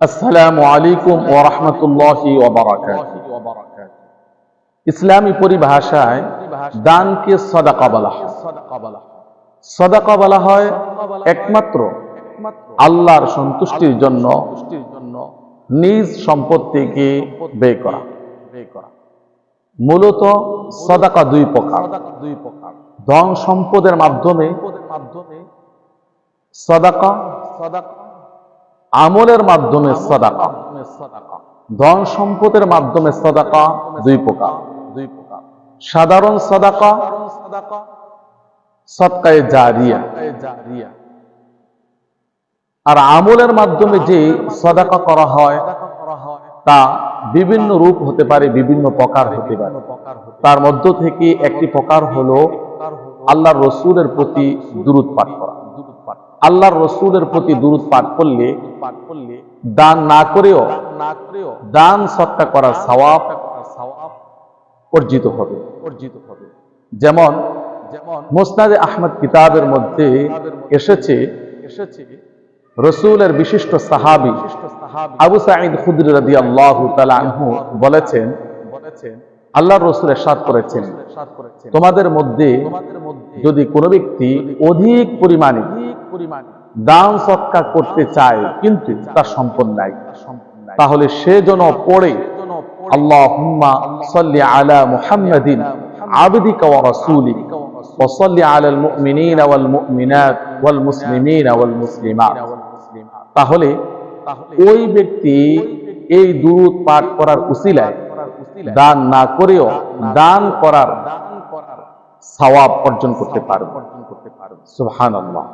আসসালামু আলাইকুম ওয়া রাহমাতুল্লাহি ওয়া বারাকাতুহু। ইসলামী পরিভাষায় দানকে সদাকা বলা সদাকা বলা হয় একমাত্র আল্লাহর সন্তুষ্টির জন্য নিজ সম্পত্তিকে ব্যয় করা। মূলত সদাকা দুই প্রকার। দুই প্রকার ধন সম্পদের মাধ্যমে মাধ্যমে সদাকা সদাকা আমলের মাধ্যমে সদাকা। ধন সম্পদের মাধ্যমে সদাকা, দুই প্রকার। দুই প্রকার সাধারণ সদাকা, সৎকায় জারিয়া। আর আমলের মাধ্যমে যে সদাকা করা হয়, তা বিভিন্ন রূপ হতে পারে, বিভিন্ন প্রকার হতে পারে। তার মধ্য থেকে একটি প্রকার হলো আল্লাহর রসুলের প্রতি দূরত পাঠ করা। আল্লাহর রসুলের প্রতি দূরত পাঠ করলে, দান না করেও না করেও দান সৎকা করার সওয়াব অর্জিত হবে। অর্জিত হবে যেমন যেমন মোসনাদে আহমদ কিতাবের মধ্যে এসেছে এসেছে রসুলের বিশিষ্ট সাহাবি আবু সাঈদ খুদরি রাদিয়াল্লাহু তাআলা আনহু বলেছেন বলেছেন, আল্লাহর রসুল এরশাদ করেছেন। তোমাদের মধ্যে যদি কোনো ব্যক্তি অধিক পরিমাণে দান সৎকার করতে চায় কিন্তু তার সম্পদ নাই তাহলে সে যেন পড়ে আল্লাহ সাল্লি আলা মুহাম্মাদিন আবদিকা ওয়া রাসূলিক وصل على المؤمنين والمؤمنات والمسلمين والمسلمات তাহলে ওই ব্যক্তি এই দুরূদ পাঠ করার উসিলায় দান না করেও দান করার সওয়াব অর্জন করতে পারবে সুবহানাল্লাহ